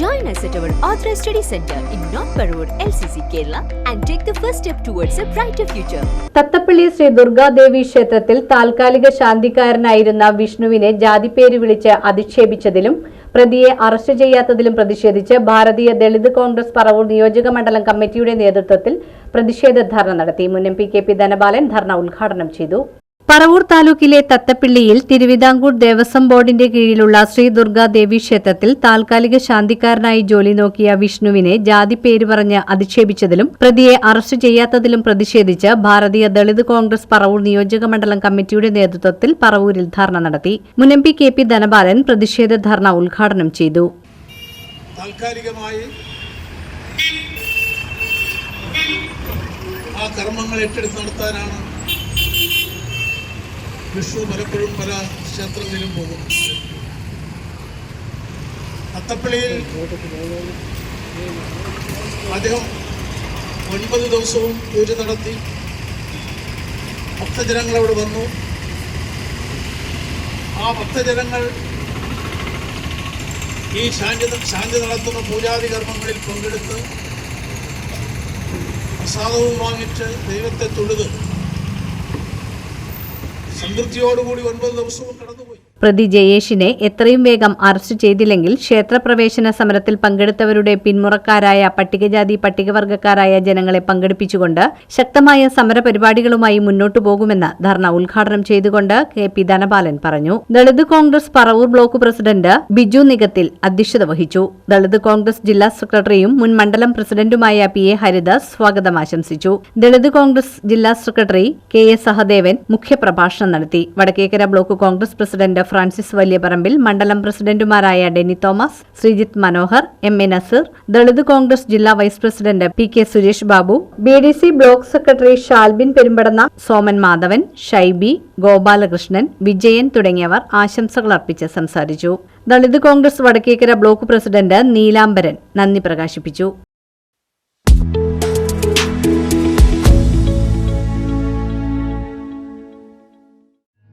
Join us at our Authorized Study Center in North Parur, LCC, Kerala, and take the first step towards a brighter future. Thathappally Shri Durgadevi ക്ഷേത്രത്തിൽ താൽക്കാലിക ശാന്തിക്കാരനായിരുന്ന വിഷ്ണുവിനെ ജാതിപ്പേര് വിളിച്ച് അധിക്ഷേപിച്ചതിലും പ്രതിയെ arrest ചെയ്യാത്തതിലും പ്രതിഷേധിച്ച് ഭാരതീയ ദളിത് കോൺഗ്രസ് പറവൂർ നിയോജക മണ്ഡലം കമ്മിറ്റിയുടെ നേതൃത്വത്തിൽ പ്രതിഷേധ ധർണ നടത്തി മുൻ M P K P Dhanabalan ധർണ ഉദ്ഘാടനം ചെയ്തു പറവൂർ താലൂക്കിലെ തത്തപ്പിള്ളിയിൽ തിരുവിതാംകൂർ ദേവസ്വം ബോർഡിന്റെ കീഴിലുള്ള ശ്രീ ദുർഗാദേവി ക്ഷേത്രത്തിൽ താൽക്കാലിക ശാന്തിക്കാരനായി ജോലി നോക്കിയ വിഷ്ണുവിനെ ജാതി പേര് പറഞ്ഞ് അധിക്ഷേപിച്ചതിലും പ്രതിയെ അറസ്റ്റ് ചെയ്യാത്തതിലും പ്രതിഷേധിച്ച് ഭാരതീയ ദളിത് കോൺഗ്രസ് പറവൂർ നിയോജക മണ്ഡലം കമ്മിറ്റിയുടെ നേതൃത്വത്തിൽ പറവൂരിൽ ധർണ നടത്തി. മുൻ M P K P Dhanapalan പ്രതിഷേധ ധർണ ഉദ്ഘാടനം ചെയ്തു. താൽക്കാലികമായി ആ കർമ്മങ്ങൾ ഏറ്റെടുത്ത് നടത്താനാണ് വിഷ്ണു പലപ്പോഴും പല ക്ഷേത്രങ്ങളിലും പോകും. അത്തപ്പള്ളിയിൽ അദ്ദേഹം ഒൻപത് ദിവസവും പൂജ നടത്തി. ഭക്തജനങ്ങൾ അവിടെ വന്നു. ആ ഭക്തജനങ്ങൾ ഈ ശാന്തി ശാന്തി നടത്തുന്ന പൂജാതി കർമ്മങ്ങളിൽ പങ്കെടുത്ത് പ്രസാദവും വാങ്ങിച്ച് ദൈവത്തെ തൊഴുത് സംതൃപ്തിയോടുകൂടി ഒൻപത് ദിവസവും കടന്നുപോയി. പ്രതി ജയേഷിനെ എത്രയും വേഗം അറസ്റ്റ് ചെയ്തില്ലെങ്കിൽ ക്ഷേത്രപ്രവേശന സമരത്തിൽ പങ്കെടുത്തവരുടെ പിന്മുറക്കാരായ പട്ടികജാതി പട്ടികവർഗക്കാരായ ജനങ്ങളെ പങ്കെടുപ്പിച്ചുകൊണ്ട് ശക്തമായ സമരപരിപാടികളുമായി മുന്നോട്ടു പോകുമെന്ന് ധർണ ഉദ്ഘാടനം ചെയ്തുകൊണ്ട് കെ പി ധനപാലൻ പറഞ്ഞു. ദളിത് കോൺഗ്രസ് പറവൂർ ബ്ലോക്ക് പ്രസിഡന്റ് ബിജു നിഗത്തിൽ അധ്യക്ഷത വഹിച്ചു. ദളിത് കോൺഗ്രസ് ജില്ലാ സെക്രട്ടറിയും മുൻ മണ്ഡലം പ്രസിഡന്റുമായ പി എ ഹരിദാസ് സ്വാഗതം ആശംസിച്ചു. ദളിത് കോൺഗ്രസ് ജില്ലാ സെക്രട്ടറി കെ എ സഹദേവൻ മുഖ്യപ്രഭാഷണം നടത്തി. Vadakkekara block Congress president Francis Valiyaparambil മണ്ഡലം പ്രസിഡന്റുമാരായ deny Thomas Sreejith Manohar M A Naseer Dalit Congress ജില്ലാ vice president P K Suresh Babu B D C block secretary Shalbin Perumpadanna Soman Madhavan Shaibi Gopalakrishnan Vijayan തുടങ്ങിയവർ ആശംസകൾ അർപ്പിച്ച് സംസാരിച്ചു. ദളിത് കോൺഗ്രസ് വടക്കേക്കര ബ്ലോക്ക് പ്രസിഡന്റ് നീലാംബരൻ നന്ദി പ്രകാശിപ്പിച്ചു.